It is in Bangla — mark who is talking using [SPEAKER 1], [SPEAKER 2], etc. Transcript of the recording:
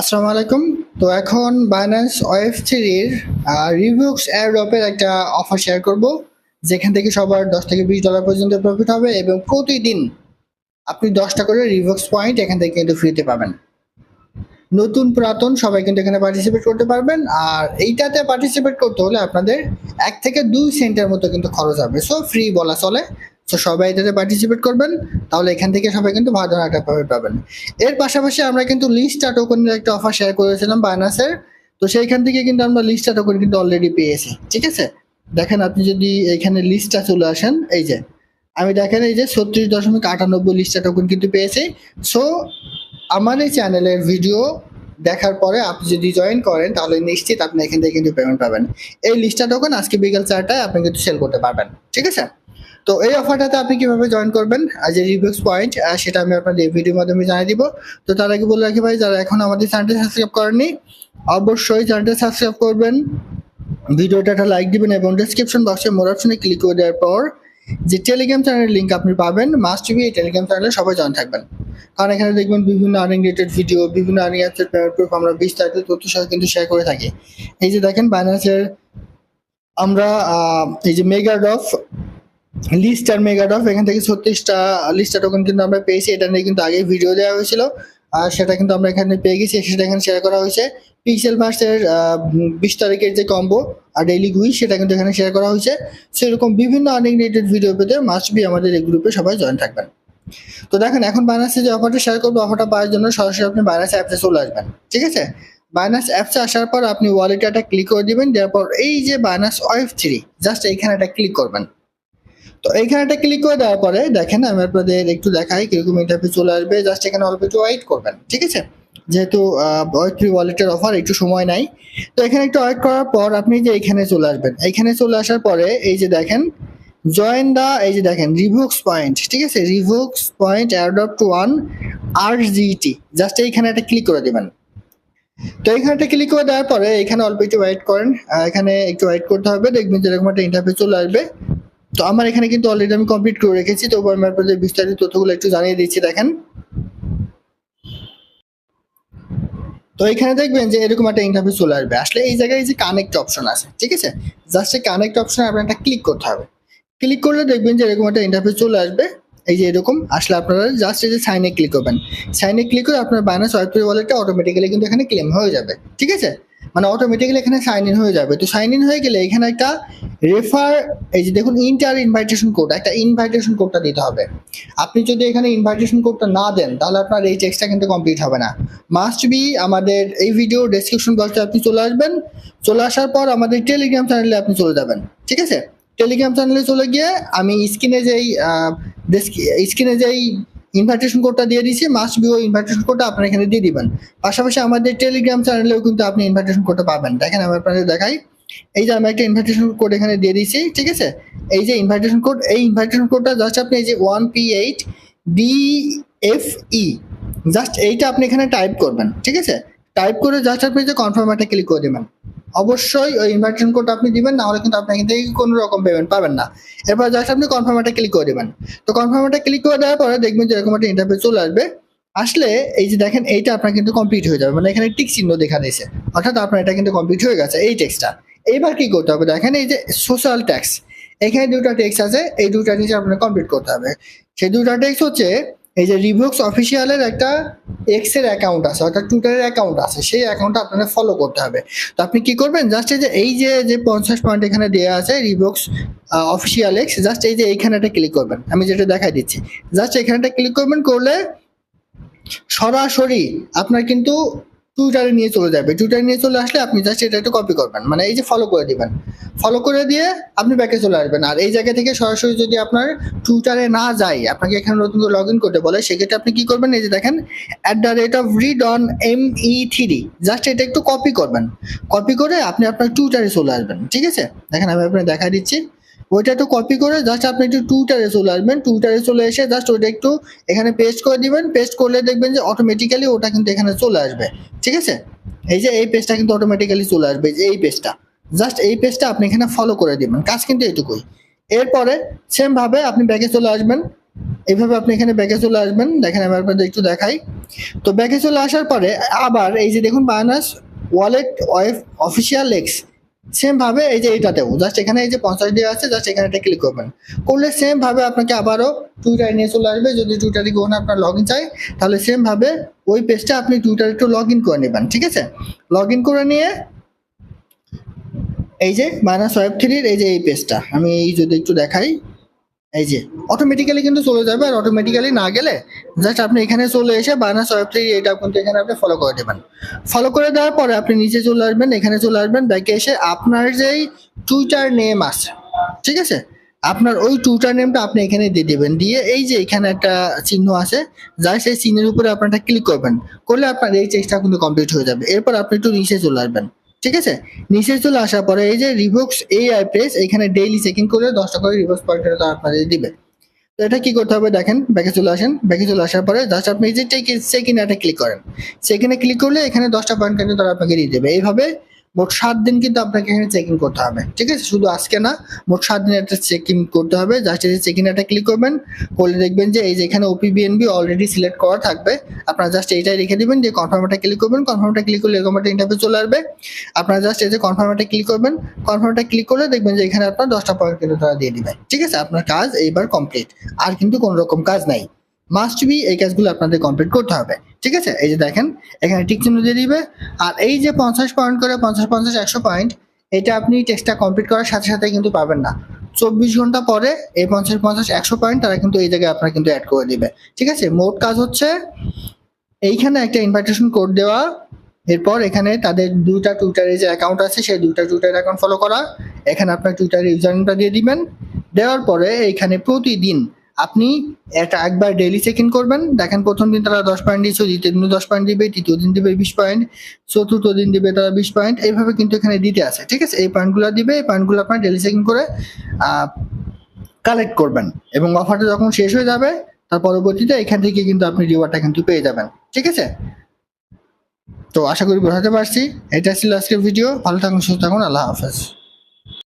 [SPEAKER 1] আসসালামু আলাইকুম। তো এখন বাইন্যান্স ওয়েব থ্রির রিভিউস এয়ারড্রপের একটা অফার শেয়ার করব, যেখান থেকে সবার দশ থেকে বিশ ডলার পর্যন্ত প্রফিট হবে এবং প্রতিদিন আপনি দশটা করে রিভিউস পয়েন্ট এখান থেকে কিন্তু ফ্রিতে পাবেন। নতুন পুরাতন সবাই কিন্তু এখানে পার্টিসিপেট করতে পারবেন, আর এইটাতে পার্টিসিপেট করতে হলে আপনাদের এক থেকে দুই সেন্টের মতো কিন্তু খরচ হবে। সো ফ্রি বলা চলে। তো সবাই এটাতে পার্টিসিপেট করবেন, তাহলে এখান থেকে সবাই কিন্তু ভালো একটা প্রফিট পাবেন। এর পাশাপাশি আমরা কিন্তু লিস্টা টোকনের একটা অফার শেয়ার করেছিলাম বাইনাসের তো সেইখান থেকে কিন্তু আমরা লিস্টা টোকেন কিন্তু অলরেডি পেয়েছি, ঠিক আছে? দেখেন আপনি যদি এখানে লিস্টটা চলে আসেন, এই যে, আমি দেখেন এই যে ছত্রিশ দশমিক আটানব্বই লিস্টা টোকেন কিন্তু পেয়েছি। সো আমার এই চ্যানেলের ভিডিও দেখার পরে আপনি যদি জয়েন করেন, তাহলে নিশ্চিত আপনি এখান থেকে কিন্তু পেমেন্ট পাবেন। এই লিস্টটা টোকেন আজকে বিকেল চারটায় আপনি কিন্তু সেল করতে পারবেন, ঠিক আছে? তো এই অফারটাতে আপনি কীভাবে জয়েন করবেন? যে রিভিউস পয়েন্ট সেটা আমি আপনাদের এই ভিডিওর মাধ্যমে জানিয়ে দিব। তো তার আগে বলে রাখি ভাই, যারা এখন আমাদের চ্যানেলটি সাবস্ক্রাইব করেননি, অবশ্যই চ্যানেলটি সাবস্ক্রাইব করবেন। ভিডিওটা একটা লাইক দিবেন এবং ডিসক্রিপশন বক্সে মোর অপশনে ক্লিক করে দেওয়ার পর যে টেলিগ্রাম চ্যানেলের লিঙ্ক আপনি পাবেন মাস্ট বি এই টেলিগ্রাম চ্যানেলে সবাই জয়েন থাকবেন। কারণ এখানে দেখবেন বিভিন্ন আর্নিং রিলেটেড ভিডিও বিভিন্ন আর্নিং অ্যাপসের পেমেন্ট প্রুফ আমরা বিস্তারিত তথ্য সহ কিন্তু শেয়ার করে থাকি। এই যে দেখেন বাইন্যান্সের আমরা এই যে মেগা ডফ লিস্ট আর মেগা ডফ এখান থেকে ছত্রিশটা লিস্টটা টোকেন কিন্তু আমরা পেয়েছি। এটা নিয়ে কিন্তু আগে ভিডিও দেওয়া হয়েছিল। আর সেটা কিন্তু আমরা এখানে পেয়ে গেছি। সেটা এখানে শেয়ার করা হয়েছে। পিক্সেল ভার্সের বিশ তারিখের যে কম্বো আর ডেইলি গুই সেটা কিন্তু এখানে শেয়ার করা হয়েছে। সেরকম বিভিন্ন আর্নিং রিলেটেড ভিডিও পেতে মাস্ট বি আমাদের এই গ্রুপে সবাই জয়েন থাকবেন। তো দেখেন, এখন বাইনান্সে যে অফারটা শেয়ার করব অফারটা পাওয়ার জন্য সরাসরি আপনি বাইনান্স অ্যাপসে চলে আসবেন। ঠিক আছে? বাইনান্স অ্যাপসে আসার পর আপনি ওয়ালেটে একটা ক্লিক করে দিবেন। দেওয়ার পর এই যে বাইনান্স ওয়েব থ্রি জাস্ট এইখানে একটা ক্লিক করবেন। তো এখানে একটা ক্লিক করে দেওয়ার পরে দেখেন আমি আপনাদের একটু দেখাই কীরকম ইন্টারভিউ চলে আসবে। জাস্ট এখানে অল্প একটু ওয়েট করবেন, ঠিক আছে? যেহেতু ওয়েব থ্রি ওয়ালেটের অফার একটু সময় নাই। তো এখানে একটু ওয়েট করার পর আপনি যে এখানে চলে আসবেন এখানে চলে আসার পরে এই যে দেখেন জয়েন দা এই যে দেখেন রিভোক্স পয়েন্ট ঠিক আছে? রিভোক্স পয়েন্ট অ্যাডপ টু ওয়ান আর জিটি জাস্ট এইখানে একটা ক্লিক করে দেবেন। তো এখানে একটা ক্লিক করে দেওয়ার পরে এখানে অল্প একটু ওয়েট করেন। এখানে একটু ওয়েট করতে হবে, দেখবেন যেরকম একটা ইন্টারভিউ চলে আসবে। তো আমার এখানে কিন্তু অলরেডি আমি কমপ্লিট করে রেখেছি, তো আমি আপনাদের বিস্তারিত তথ্যগুলো একটু জানিয়ে দিচ্ছি, দেখেন। তো এখানে দেখবেন যে এরকম একটা ইন্টারভিউ চলে আসবে। আসলে এই জায়গায় এই যে কানেক্ট অপশন আছে, ঠিক আছে? জাস্ট এই কানেক্ট অপশনে আপনার একটা ক্লিক করতে হবে। ক্লিক করলে দেখবেন যে এরকম একটা ইন্টারভিউ চলে আসবে। এই যে এরকম, আসলে আপনারা জাস্ট এই যে সাইনে ক্লিক করবেন। সাইনে ক্লিক করে আপনার বাইনান্স ওয়াইপ ওয়ালেটটা অটোমেটিক্যালি কিন্তু এখানে ক্লেম হয়ে যাবে, ঠিক আছে? মানে অটোমেটিক্যালি এখানে সাইন ইন হয়ে যাবে। তো সাইন ইন হয়ে গেলে এখানে একটা রেফার এই যে দেখুন ইন্টার ইনভাইটেশন কোড একটা ইনভাইটেশন কোডটা দিতে হবে। আপনি যদি এখানে ইনভাইটেশন কোডটা না দেন, তাহলে আপনার এই টেক্সটটা কিন্তু কমপ্লিট হবে না। মাস্ট বি আমাদের এই ভিডিও ডেসক্রিপশন বক্সে আপনি চলে আসবেন। চলে আসার পর আমাদের টেলিগ্রাম চ্যানেলে আপনি চলে যাবেন। ঠিক আছে? টেলিগ্রাম চ্যানেলে চলে গিয়ে আমি স্ক্রিনে যেই স্ক্রিনে যেই ইনভাইটেশন কোডটা দিয়ে দিয়েছি মাস্ট বি ওই ইনভাইটেশন কোডটা আপনার এখানে দিয়ে দিবেন। পাশাপাশি আমাদের টেলিগ্রাম চ্যানেলেও কিন্তু আপনি ইনভাইটেশন কোডটা পাবেন। দেখেন আমি আপনাদের দেখাই। এই যে আমি একটা ইনভাইটেশন কোড এখানে দিয়ে দিয়েছি ঠিক আছে? এই যে ইনভাইটেশন কোড এই ইনভাইটেশন কোডটা জাস্ট আপনি এই যে one P eight D F E just এইটা আপনি এখানে টাইপ করবেন, ঠিক আছে? টাইপ করে জাস্ট আপনি যে কনফার্ম একটা ক্লিক করে দেবেন। অবশ্যই ওই ইনভাইটেশন কোড আপনি দিবেন না হলে কিন্তু আপনি এখান থেকে কোনো রকম পেমেন্ট পাবেন না। এরপর জাস্ট আপনি কনফার্ম একটা ক্লিক করে দেবেন। তো কনফার্ম একটা ক্লিক করে দেওয়ার পরে দেখবেন যে এরকম একটা ইন্টারভিউ চলে আসবে। আসলে এই যে দেখেন, এইটা আপনার কিন্তু কমপ্লিট হয়ে যাবে। মানে এখানে টিক চিহ্ন দেখা দিয়েছে। অর্থাৎ আপনার এটা কিন্তু কমপ্লিট হয়ে গেছে, এই টেক্সটটা এইবার কি করতে হবে? দেখেন এই যে সোশ্যাল ট্যাক্স এখানে দুটো টেক্স আছে, এই দুটো নিচে আপনার কমপ্লিট করতে হবে। সেই দুটা টেক্স হচ্ছে এই যে রিভক্স অফিসিয়ালের একটা এক্সের অ্যাকাউন্ট আছে, অর্থাৎ টুইটারের অ্যাকাউন্ট আছে, সেই অ্যাকাউন্টটা আপনাদের ফলো করতে হবে। তো আপনি কি করবেন? জাস্ট এই যে এই যে যে পঞ্চাশ পয়েন্ট এখানে দেওয়া আছে রিভক্স অফিসিয়াল এক্স জাস্ট এই যে এইখানেটা ক্লিক করবেন। আমি যেটা দেখাই দিচ্ছি। জাস্ট এখানেটা ক্লিক করবেন, করলে সরাসরি আপনার কিন্তু টুইটারে নিয়ে চলে যাবে। টুইটারে নিয়ে চলে আসলে আপনি জাস্ট এটা একটু কপি করবেন। মানে এই যে ফলো করে দিবেন। ফলো করে দিয়ে আপনি ব্যাকে চলে আসবেন। আর এই জায়গা থেকে সরাসরি যদি আপনার টুইটারে না যায়, আপনাকে এখানে নতুন করে লগ ইন করতে বলে, সেক্ষেত্রে আপনি কি করবেন? এই যে দেখেন at the rate of read on M E three just এটা একটু কপি করবেন। কপি করে আপনি আপনার টুইটারে চলে আসবেন। ঠিক আছে? দেখেন আমি আপনাকে দেখা দিচ্ছি। ওইটা একটু কপি করে জাস্ট আপনি একটু টুইটারে চলে আসবেন টুইটারে চলে এসে জাস্ট ওইটা একটু এখানে পেস্ট করে দিবেন। পেস্ট করলে দেখবেন যে অটোমেটিক্যালি ওটা কিন্তু এখানে চলে আসবে। ঠিক আছে? এই যে এই পেজটা কিন্তু অটোমেটিক্যালি চলে আসবে যে এই পেজটা জাস্ট এই পেজটা আপনি এখানে ফলো করে দিবেন। কাজ কিন্তু এইটুকুই এরপরে সেম ভাবে আপনি ব্যাকে চলে আসবেন। এইভাবে আপনি এখানে ব্যাকে চলে আসবেন। দেখেন আমি আপনাদের একটু দেখাই। তো ব্যাকে চলে আসার পরে আবার এই যে দেখুন Binance wallet official X same ভাবে এই যে এইটাতেও জাস্ট এখানে এই যে পঞ্চাশ দেওয়া আছে জাস্ট এখানে এটা ক্লিক করবেন। করলে সেমভাবে আপনাকে আবারও টুইটারে নিয়ে চলে আসবে, যদি টুইটারে কখনো আপনার লগ ইন চাই, তাহলে সেমভাবে ওই পেজটা আপনি টুইটারে একটু লগ ইন করে নেবেন, ঠিক আছে? লগ ইন করে নিয়ে এই যে মাইনাস ওয়েব থ্রির এই যে এই পেজটা আমি এই যদি একটু দেখাই। এই যে অটোমেটিক্যালি কিন্তু চলে যাবে আর অটোমেটিক্যালি না গেলে জাস্ট আপনি এখানে চলে এসে বায়ানাস ওয়েব থ্রি এটা কিন্তু এখানে আপনি ফলো করে দেবেন। ফলো করে দেওয়ার পরে আপনি নিচে চলে আসবেন, এখানে চলে আসবেন, ব্যাকে এসে আপনার যেই টুইটার নেম আছে, ঠিক আছে? আপনার ওই টুইটার নেমটা আপনি এখানে দিয়ে দেবেন। দিয়ে এই যে এখানে একটা চিহ্ন আছে যা সেই চিহ্নের উপরে আপনারা ক্লিক করবেন। করলে আপনার এই চেকটা কিন্তু কমপ্লিট হয়ে যাবে। এরপর আপনি একটু নিচে চলে আসবেন। ঠিক আছে? নিচে চলে আসার পরে এই যে রিভোক্স এই আই প্রেস এখানে ডেইলি চেকিং করে দশটা করে রিভোক্স পয়েন্ট আপনাদের দিবে। তো এটা কি করতে হবে দেখেন, ব্যাকে চলে আসেন, ব্যাকে চলে আসার পরে জাস্ট আপনি যে চেক ইন এটা ক্লিক করেন। সেখানে ক্লিক করলে এখানে দশটা পয়েন্ট কিন্তু তারা আপনাকে দিয়ে দেবে। এইভাবে মোট সাত দিন কিন্তু আপনাকে এখানে চেক ইন করতে হবে। ঠিক আছে? শুধু আজকে না, মোট সাত দিন একটা চেক ইন করতে হবে। জাস্ট এই চেক ইন একটা ক্লিক করবেন, করলে দেখবেন যে এই যে এখানে ওপিবিএনবি অলরেডি সিলেক্ট করা থাকবে। আপনারা জাস্ট এইটাই রেখে দিবেন যে কনফার্মটা ক্লিক করবেন। কনফার্মটা ক্লিক করলে এরকম একটা ইন্টারভিউ চলে আসবে। আপনারা জাস্ট এই যে কনফার্মটা ক্লিক করবেন। কনফার্মটা ক্লিক করলে দেখবেন যে এখানে আপনার দশটা পয়েন্ট কিন্তু তারা দিয়ে দিবে। ঠিক আছে? আপনার কাজ এইবার কমপ্লিট আর কিন্তু কোনো রকম কাজ নাই। মাস্ট বি এই কাজগুলো আপনাদের কমপ্লিট করতে হবে। ঠিক আছে? এই যে দেখেন, এখানে টিক চিহ্ন দিয়ে দিবে। আর এই যে পঞ্চাশ পয়েন্ট করে পঞ্চাশ পঞ্চাশ, একশো পয়েন্ট এটা আপনি টেস্টটা কমপ্লিট করার সাথে সাথে কিন্তু পাবেন না। চব্বিশ ঘণ্টা পরে এই পঞ্চাশ পঞ্চাশ, একশো পয়েন্ট তারা কিন্তু এই জায়গায় আপনার কিন্তু অ্যাড করে দিবে। ঠিক আছে? মোট কাজ হচ্ছে, এইখানে একটা ইনভাইটেশন কোড দেওয়া। এরপর এখানে তাদের দুইটা টুইটারে যে অ্যাকাউন্ট আছে, সেই দুইটা টুইটার অ্যাকাউন্ট ফলো করা। এখানে আপনার টুইটারের ইউজারনেমটা দিয়ে দিবেন। দেওয়ার পরে এইখানে প্রতিদিন আপনি এটা একবার ডেইলি চেক ইন করবেন। দেখেন প্রথম দিন তারা দশ পয়েন্ট দিয়েছে দ্বিতীয় দিন দশ পয়েন্ট দিবে, তৃতীয় দিন দিবে বিশ পয়েন্ট চতুর্থ দিন দিবে তারা বিশ পয়েন্ট এইভাবে কিন্তু এখানে দিতে আছে, ঠিক আছে? এই পয়েন্টগুলো দিবে, এই পয়েন্টগুলো আপনার ডেইলি চেক ইন করে কালেক্ট করবেন এবং অফারটা যখন শেষ হয়ে যাবে, তার পরবর্তীতে এখান থেকে কিন্তু আপনি রিওয়ার্ডটা কিন্তু পেয়ে যাবেন, ঠিক আছে? তো আশা করি বোঝাতে পারছি। এটা ছিল আজকের ভিডিও ভালো থাকুন, সুস্থ থাকুন, আল্লাহ হাফেজ।